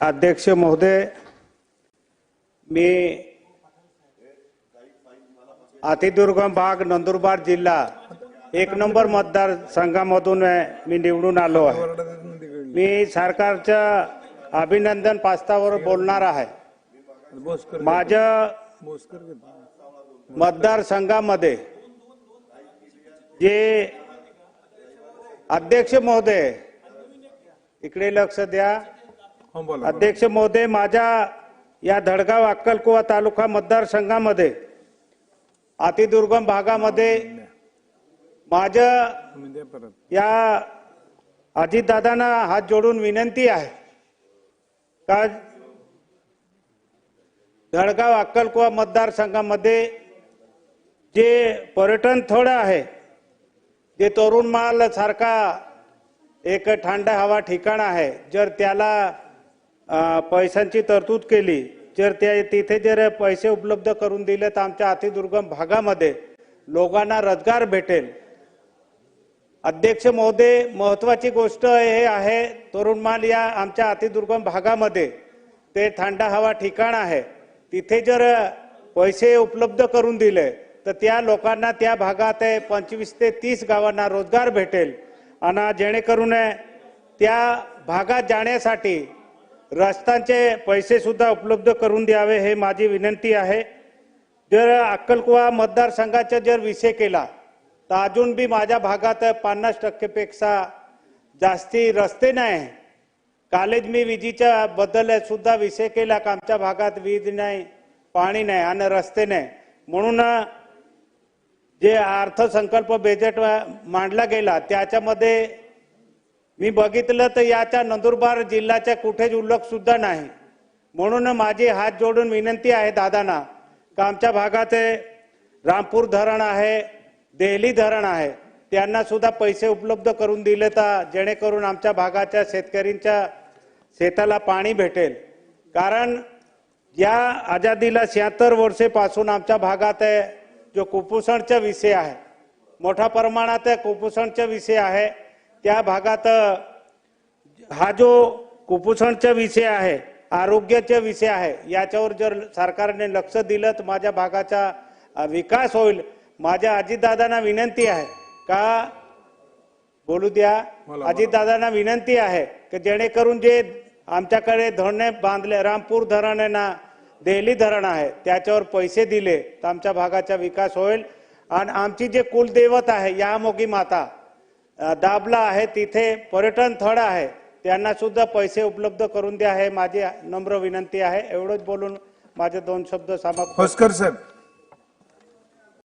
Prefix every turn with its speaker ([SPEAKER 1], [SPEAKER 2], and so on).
[SPEAKER 1] अध्यक्ष महोदय मी अतिदुर्गम भाग नंदुरबार जिल्हा एक नंबर मतदार संघामधून मी निवडून आलो आहे. मी सरकारच्या अभिनंदन पास्तावर बोलणार आहे. माझ्या मतदारसंघामध्ये जे अध्यक्ष महोदय इकडे लक्ष द्या. अध्यक्ष महोदय माझ्या या धडगाव अक्कलकुवा तालुका मतदारसंघामध्ये अतिदुर्गम भागामध्ये माझ्या या अजितदादांना हात जोडून विनंती आहे का धडगाव अक्कलकुवा मतदारसंघामध्ये जे पर्यटन स्थळ आहे जे तरुण माल सारखा एक थंड हवा ठिकाण आहे जर त्याला पैशांची तरतूद केली. जर त्या तिथे जर पैसे उपलब्ध करून दिले तर आमच्या अतिदुर्गम भागामध्ये लोकांना रोजगार भेटेल. अध्यक्ष महोदय महत्वाची गोष्ट हे आहे तरुणमाल या आमच्या अतिदुर्गम भागामध्ये. ते थंड हवा ठिकाण आहे. तिथे जर पैसे उपलब्ध करून दिले तर त्या लोकांना त्या भागात पंचवीस ते तीस गावांना रोजगार भेटेल. आणि जेणेकरून त्या भागात जाण्यासाठी रस्त्यांचे पैसे सुद्धा उपलब्ध करून द्यावे हे माझी विनंती आहे. जर अक्कलकुवा मतदारसंघाचा जर विषय केला तर अजून बी माझ्या भागात पन्नास टक्केपेक्षा जास्ती रस्ते नाही. कॉलेज मी विजेच्या बद्दल सुद्धा विषय केला का आमच्या भागात वीज नाही पाणी नाही आणि रस्ते नाही. म्हणून जे अर्थसंकल्प बजेट मांडला गेला त्याच्यामध्ये मी बघितलं तर याच्या नंदुरबार जिल्ह्याचा कुठेच उल्लेख सुद्धा नाही. म्हणून माझी हात जोडून विनंती आहे दादांना का आमच्या भागात रामपूर धरण आहे देहली धरण आहे त्यांना सुद्धा पैसे उपलब्ध करून दिले तर जेणेकरून आमच्या भागाच्या शेतकऱ्यांच्या शेताला पाणी भेटेल. कारण या आजादीला शहात्तर वर्षेपासून आमच्या भागात जो कुपोषणचा विषय आहे मोठ्या प्रमाणात कुपोषणचा विषय आहे त्या भागात हा जो कुपोषणचा विषय आहे आरोग्याचा विषय आहे याच्यावर जर सरकारने लक्ष दिलं तर माझ्या भागाचा विकास होईल. माझ्या अजितदादांना विनंती आहे का बोलू द्या अजितदादांना विनंती आहे की जेणेकरून जे आमच्याकडे धरणे बांधले रामपूर धरण आहे ना देहली धरण आहे त्याच्यावर पैसे दिले तर आमच्या भागाचा विकास होईल. आणि आमची जे कुलदैवत आहे यामोगी माता अ, दाबला आहे तिथे पर्यटन स्थळ आहे. त्यांना सुद्धा पैसे उपलब्ध करून द्या हे माझी नम्र विनंती आहे. एवढंच बोलून माझे दोन शब्द समाप्त
[SPEAKER 2] होस्कर साहेब